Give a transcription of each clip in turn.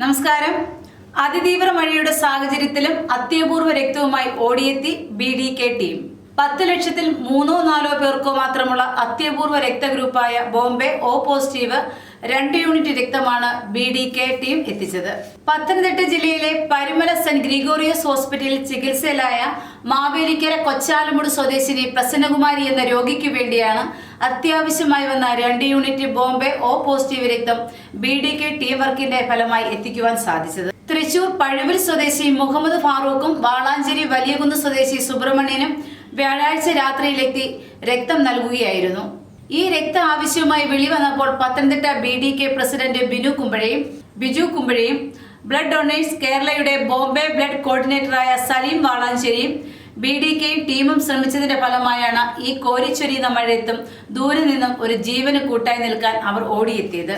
നമസ്കാരം. അതിതീവ്ര മഴയുടെ സാഹചര്യത്തിലും അത്യപൂർവ രക്തവുമായി ഓടിയെത്തി ബി ഡി കെ ടീം പത്ത് ലക്ഷത്തിൽ മൂന്നോ നാലോ പേർക്കോ മാത്രമുള്ള അത്യപൂർവ രക്തഗ്രൂപ്പായ ബോംബെ ഒ പോസിറ്റീവ് രണ്ട് യൂണിറ്റ് രക്തമാണ് ബി ഡി കെ ടീം എത്തിച്ചത്. പത്തനംതിട്ട ജില്ലയിലെ പരുമല സെന്റ് ഗ്രിഗോറിയസ് ഹോസ്പിറ്റലിൽ ചികിത്സയിലായ മാവേലിക്കര കൊച്ചാലമുട് സ്വദേശിനി പ്രസന്നകുമാരി എന്ന രോഗിക്ക് വേണ്ടിയാണ് അത്യാവശ്യമായി വന്ന രണ്ട് യൂണിറ്റ് ബോംബെ ഒ പോസിറ്റീവ് രക്തം ബി ഡി കെ ടീം വർക്കിന്റെ ഫലമായി എത്തിക്കുവാൻ സാധിച്ചത്. തൃശൂർ പഴുവിൽ സ്വദേശി മുഹമ്മദ് ഫാറൂഖും വാളാഞ്ചേരി വലിയകുന്ന് സ്വദേശി സുബ്രഹ്മണ്യനും വ്യാഴാഴ്ച രാത്രിയിലെത്തി രക്തം നൽകുകയായിരുന്നു. ഈ രക്ത ആവശ്യവുമായി വിളി വന്നപ്പോൾ Pathanamthitta B D K president Binu കുമ്പഴയും Biju കുമ്പഴയും ബ്ലഡ് ഡൊണേഴ്സ് കേരളയുടെ ബോംബെ ബ്ലഡ് കോർഡിനേറ്ററായ സലീം വാളാഞ്ചേരിയും ബി ഡി കെയും ടീമും ശ്രമിച്ചതിന്റെ ഫലമായാണ് ഈ കോരിച്ചൊരിയുന്ന മഴയത്തും ദൂരെ നിന്നും ഒരു ജീവന് കൂട്ടായി നിൽക്കാൻ അവർ ഓടിയെത്തിയത്.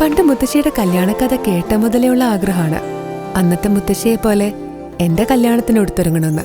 പണ്ട് മുത്തശ്ശിയുടെ കല്യാണക്കഥ കേട്ട മുതലേ ഉള്ള ആഗ്രഹമാണ്. അന്നത്തെ മുത്തശ്ശിയെ പോലെ എന്റെ കല്യാണത്തിന് എടുത്തൊരുങ്ങണമെന്ന്